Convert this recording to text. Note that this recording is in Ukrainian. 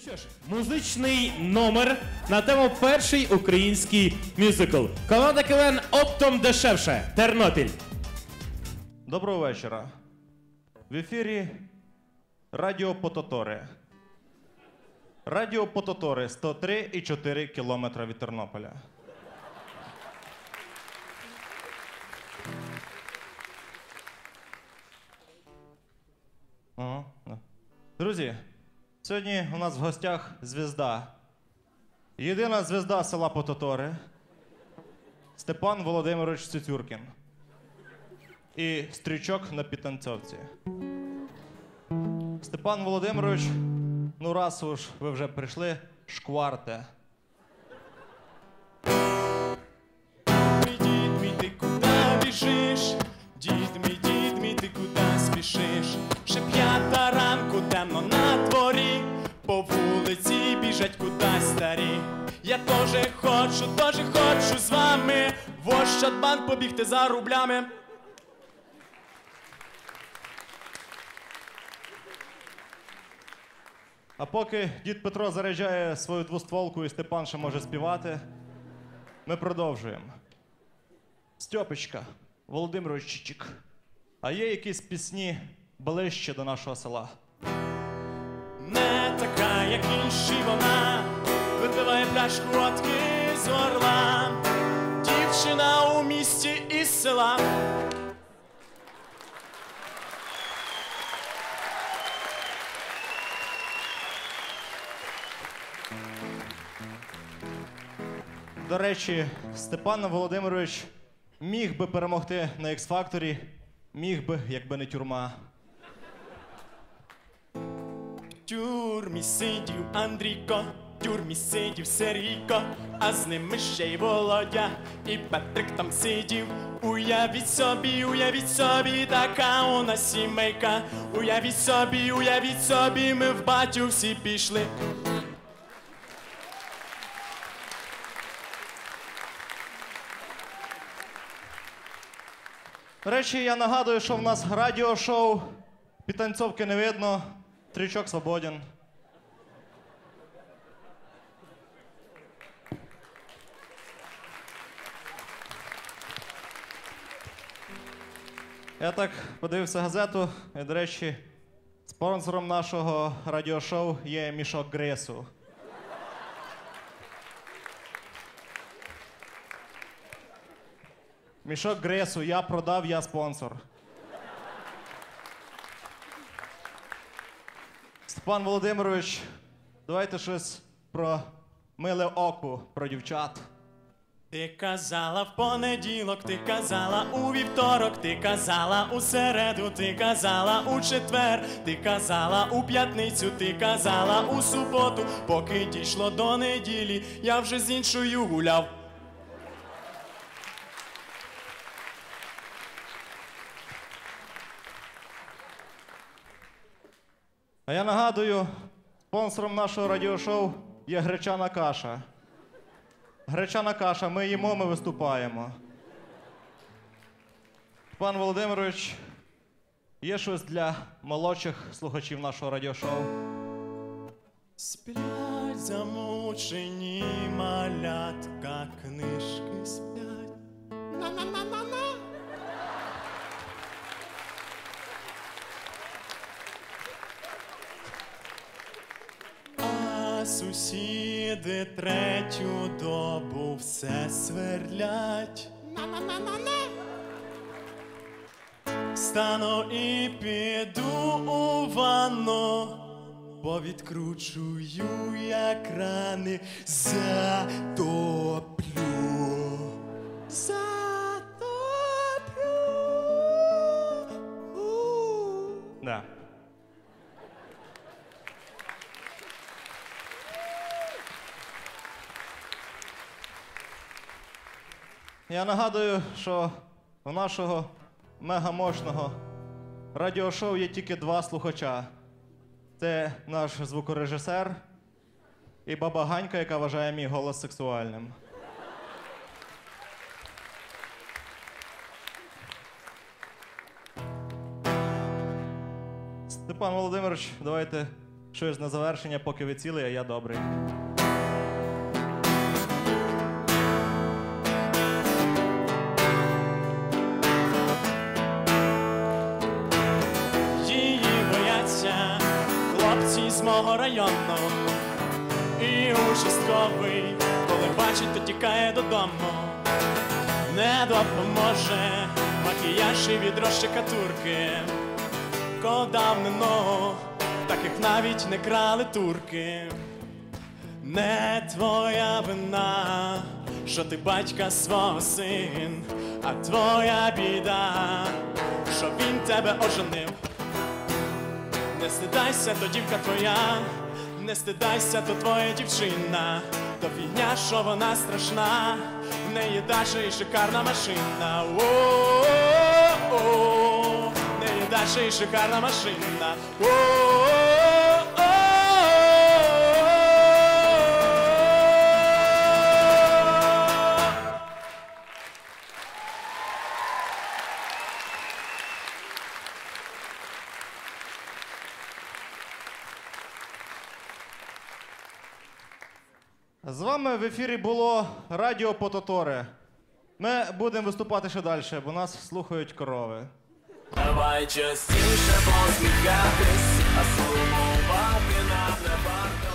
Ну що ж, музичний номер на тему перший український мюзикл. Команда КВН оптом дешевше. Тернопіль. Доброго вечора. В ефірі Радіо Пототори. Радіо Пототори 103,4 кілометра від Тернополя. Друзі, сьогодні у нас в гостях звізда. Єдина звізда села Пототори Степан Володимирович Цюцюркін і стрічок на підтанцьовці. Степан Володимирович, ну раз уж ви вже прийшли, шкварте. Кудись старі. Я теж хочу, теж хочу з вами в Ощадбанк побігти за рублями. А поки дід Петро заряджає свою двостволку і Степан ще може співати, ми продовжуємо. Стьопочка, Володимирович Чичик. А є якісь пісні ближче до нашого села? Така, як інші вона, випиває пляшку водки з горла. Дівчина у місті із села. До речі, Степан Володимирович міг би перемогти на X-Factor, міг би, якби не тюрма. Тюрмі сидів Андрійко, в тюрмі сидів Сергійко, а з ними ще й Володя, і Петрик там сидів. Уявіть собі, уявіть собі, така у нас сімейка. Уявіть собі, уявіть собі, ми в батю всі пішли. До речі, я нагадую, що в нас радіошоу, підтанцьовки не видно, трічок свободен. Я так подивився газету, і, до речі, спонсором нашого радіошоу є мішок Гресу. Мішок Гресу, я продав, я спонсор. Степан Володимирович, давайте щось про миле око, про дівчат. Ти казала в понеділок, ти казала у вівторок, ти казала у середу, ти казала у четвер, ти казала у п'ятницю, ти казала у суботу, поки дійшло до неділі, я вже з іншою гуляв. А я нагадую, спонсором нашого радіошоу є гречана каша. Гречана каша, ми їмо, ми виступаємо. Пан Володимирович, є щось для молодших слухачів нашого радіошоу? Сплять замучені малятка, книжки сплять. На-на-на-на-на. Сусіди третю добу все сверлять. На-на-на-на-на. Стану і піду у ванну, повідкручую я крани, за Затоплю. Я нагадую, що у нашого мегамощного радіошоу є тільки два слухача. Це наш звукорежисер і баба Ганька, яка вважає мій голос сексуальним. Степан Володимирович, давайте щось на завершення, поки ви цілий, а я добрий. З. І участковий, коли бачить, то тікає додому. Не допоможе макіяж і відро штукатурки. Кого давнину, таких навіть не крали турки. Не твоя вина, що ти батька свого син, а твоя біда, що він тебе оженив. Не стидайся, то дівка твоя, не стидайся, то твоя дівчина, то фігня, що вона страшна, в неї даже і шикарна машина. О-о-о, в неї даже і шикарна машина. О-о-о. З вами в ефірі було Радіо Пототоре. Ми будемо виступати ще далі, бо нас слухають корови. Давай частіше посміхатись, а сумувати нам не варто.